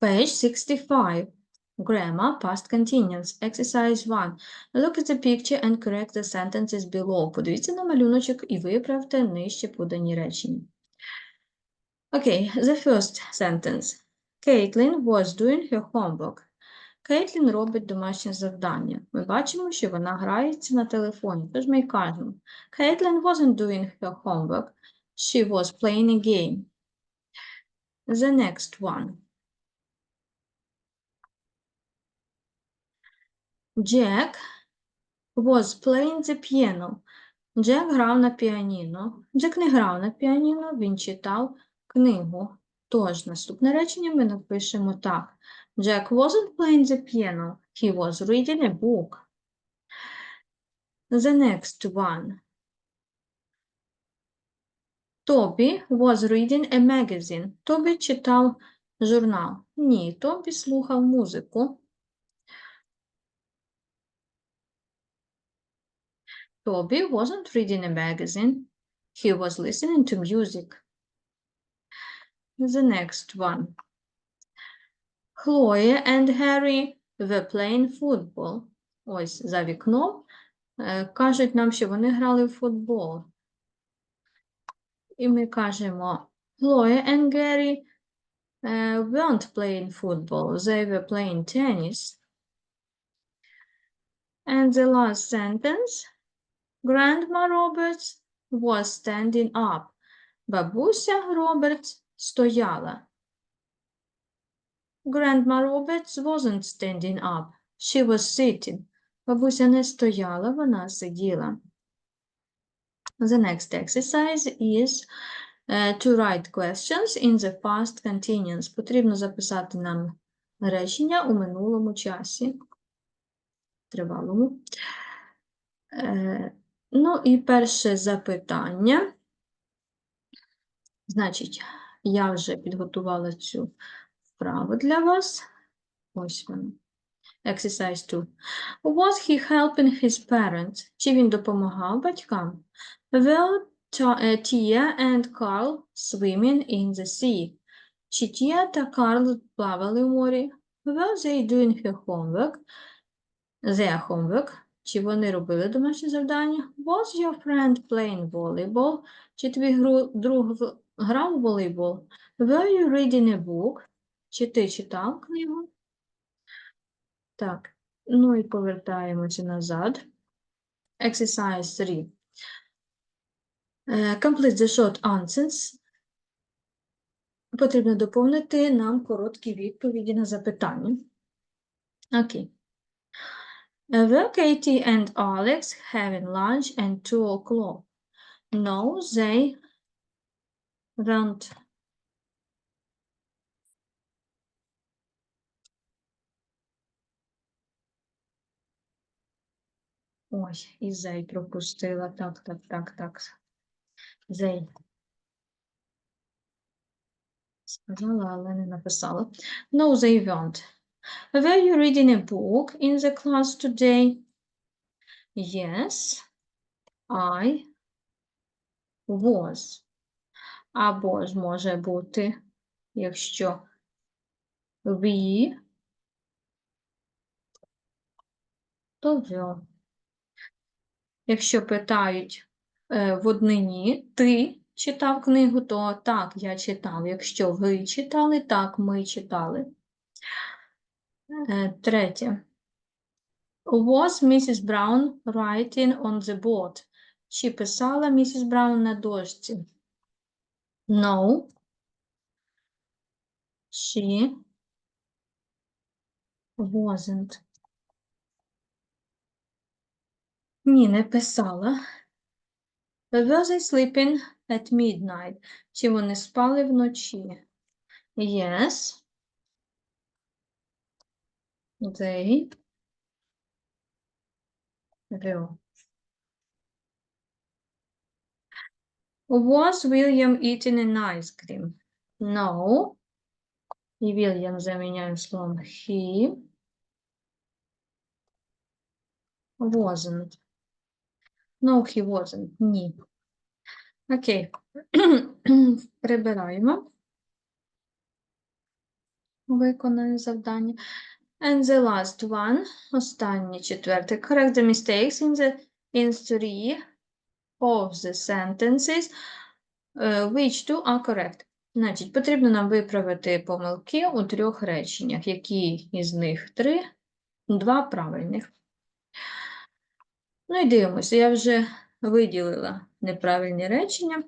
Page 65. Grammar, past continuous. Exercise 1. Look at the picture and correct the sentences below. Подивіться на малюночок і виправте нижче подані речення. Okay, the first sentence. Caitlin was doing her homework. Кейтлін робить домашнє завдання. Ми бачимо, що вона грається на телефоні, тож ми кажемо. Caitlin wasn't doing her homework. She was playing a game. The next one. Jack was playing the piano. Джек грав на піаніно. Джек не грав на піаніно, він читав книгу. Тож, наступне речення ми напишемо так. Jack wasn't playing the piano. He was reading a book. The next one. Toby was reading a magazine. Тобі читав журнал. Ні, Тобі слухав музику. Toby wasn't reading a magazine. He was listening to music. The next one. Chloe and Harry were playing football. Ось за вікном. Е, Кажуть нам, що вони грали в футбол. І ми кажемо, Chloe and Gary е, weren't playing football. They were playing tennis. And the last sentence. Grandma Roberts was standing up. Бабуся Робертс стояла. Grandma Roberts wasn't standing up. She was sitting. Бабуся не стояла, вона сиділа. The next exercise is uh, to write questions in the past continuous. Потрібно записати нам речення у минулому часі. Тривалому. Ну і перше запитання. Значить, я вже підготувала цю вправу для вас. Ось вона. Exercise 2. Was he helping his parents? Чи він допомагав батькам? Ta- е, Tia and Carl swimming in the sea? Чи Тія та Карл плавали в морі? Were they doing her homework? Their homework? Чи вони робили домашні завдання? Was your friend playing volleyball? Чи твій друг грав у волейбол? Were you reading a book? Чи ти читав книгу? Так, ну і повертаємося назад. Exercise 3. Е, Complete the short answers. Потрібно доповнити нам короткі відповіді на запитання. Окей. Uh, Were Katie and Alex having lunch at 2 o'clock? No, they weren't. Ой, і зей пропустила. Так, так, так, так. Зей. Сказала, але не написала. No, they weren't. Were you reading a book in the class today? Yes, I was. Або ж може бути, якщо we, то were. Якщо питають е, в однині, ти читав книгу, то так, я читав. Якщо ви читали, так, ми читали. Е, Третє. Was Mrs. Brown writing on the board? Чи писала місіс Браун на дошці? No. She wasn't. Ні, не писала. Were they sleeping at midnight? Чи вони спали вночі? Yes. They were. Was William eating an ice cream? No. І William заміняємо словом he. Wasn't. No, he wasn't. Ні. Окей. Прибираємо. виконане завдання. And the last one, останнє четверте. Correct the mistakes in the in three of the sentences, uh, which two are correct. Значить, потрібно нам виправити помилки у трьох реченнях. Які із них три? Два правильних. Ну і дивимося, я вже виділила неправильні речення.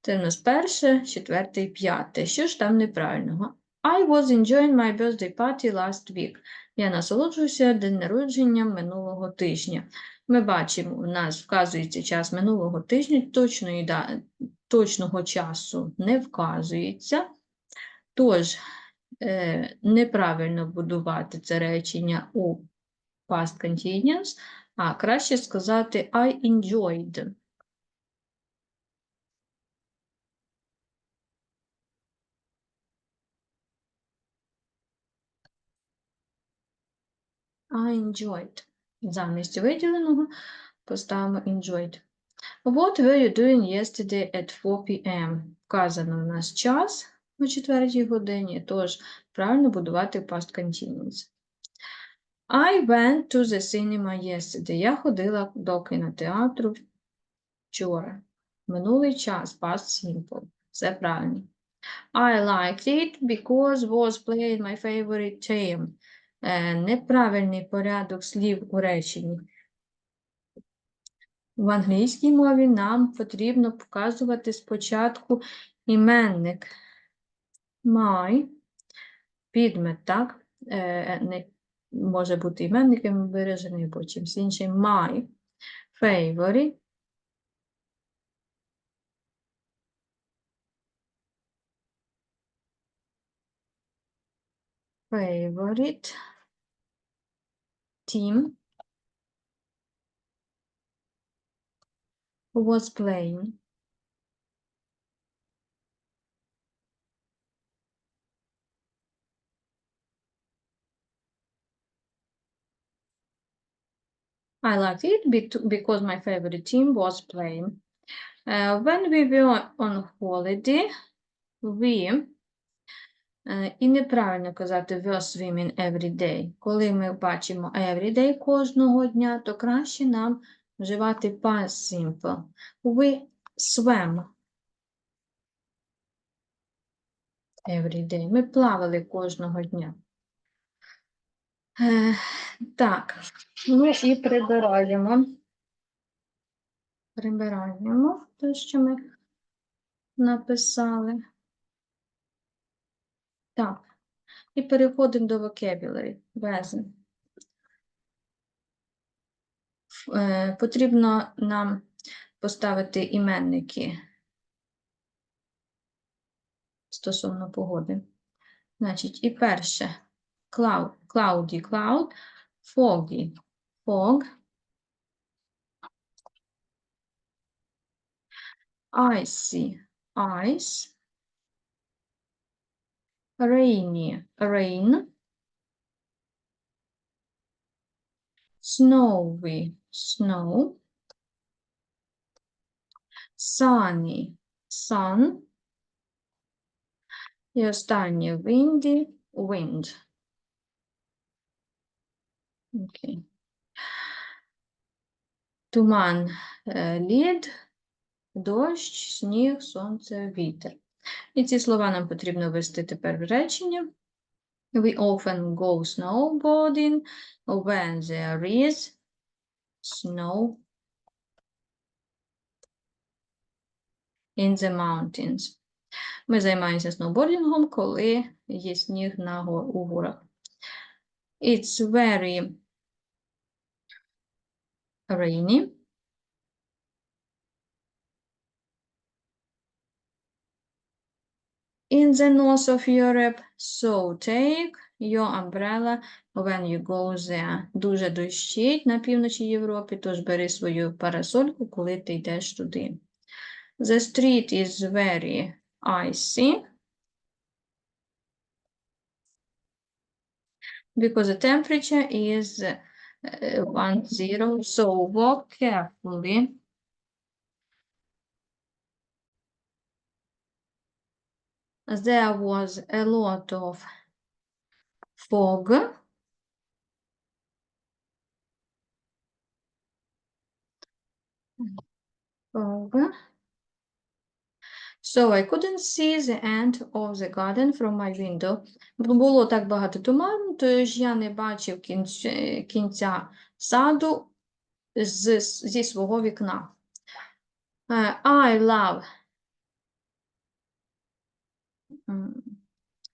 Це в нас перше, четверте і п'яте. Що ж там неправильного? I was enjoying my birthday party last week. Я насолоджуюся день народження минулого тижня. Ми бачимо, у нас вказується час минулого тижня, точної, да, точного часу не вказується. Тож, е, неправильно будувати це речення у past continuous, а краще сказати I enjoyed. Enjoyed. Замість виділеного поставимо enjoyed. What were you doing yesterday at 4 p.m.? Вказано у нас час о 4 годині, тож правильно будувати past continuous. I went to the cinema yesterday. Я ходила до кінотеатру вчора. Минулий час, past simple. Все правильно. I liked it because was playing my favorite team. Е, Неправильний порядок слів у реченні. В англійській мові нам потрібно показувати спочатку іменник my, підмет, так? Е, Не може бути іменником виражений або чимось іншим. My favorite favorite team who was playing. I liked it because my favorite team was playing. Uh, when we were on holiday, we І неправильно казати were swimming every day. Коли ми бачимо every day кожного дня, то краще нам вживати past simple. We swam every day. Ми плавали кожного дня. Е, так, ну і прибираємо. Прибираємо те, що ми написали. Так. І переходимо до vocabulary. Present. Е, Потрібно нам поставити іменники стосовно погоди. Значить, і перше cloud, cloudy, cloud, foggy, fog, icy, ice, rainy, rain, snowy, snow, sunny, sun, і останнє windy, wind. Окей. Туман, е, лід, дощ, сніг, сонце, вітер. І ці слова нам потрібно ввести тепер в речення. We often go snowboarding when there is snow in the mountains. Ми займаємося сноубордингом, коли є сніг на го- у горах. It's very rainy. In the north of Europe, so take your umbrella when you go there. Дуже дощить на півночі Європи, тож бери свою парасольку, коли ти йдеш туди. The street is very icy. Because the temperature is uh, one zero, so walk carefully. There was a lot of fog. Fog. So I couldn't see the end of the garden from my window. Було так багато туману, тож я не бачив кінця, кінця саду з, зі свого вікна. Е, I love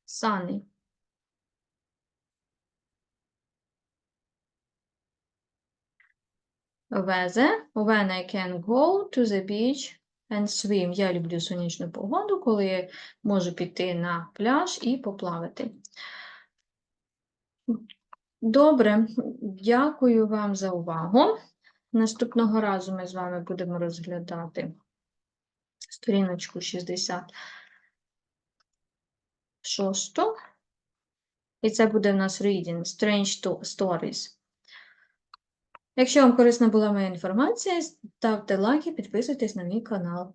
sunny. Weather when I can go to the beach and swim. Я люблю сонячну погоду, коли я можу піти на пляж і поплавати. Добре, дякую вам за увагу. Наступного разу ми з вами будемо розглядати сторіночку 66. І це буде в нас reading Strange to- Stories. Якщо вам корисна була моя інформація, ставте лайки, підписуйтесь на мій канал.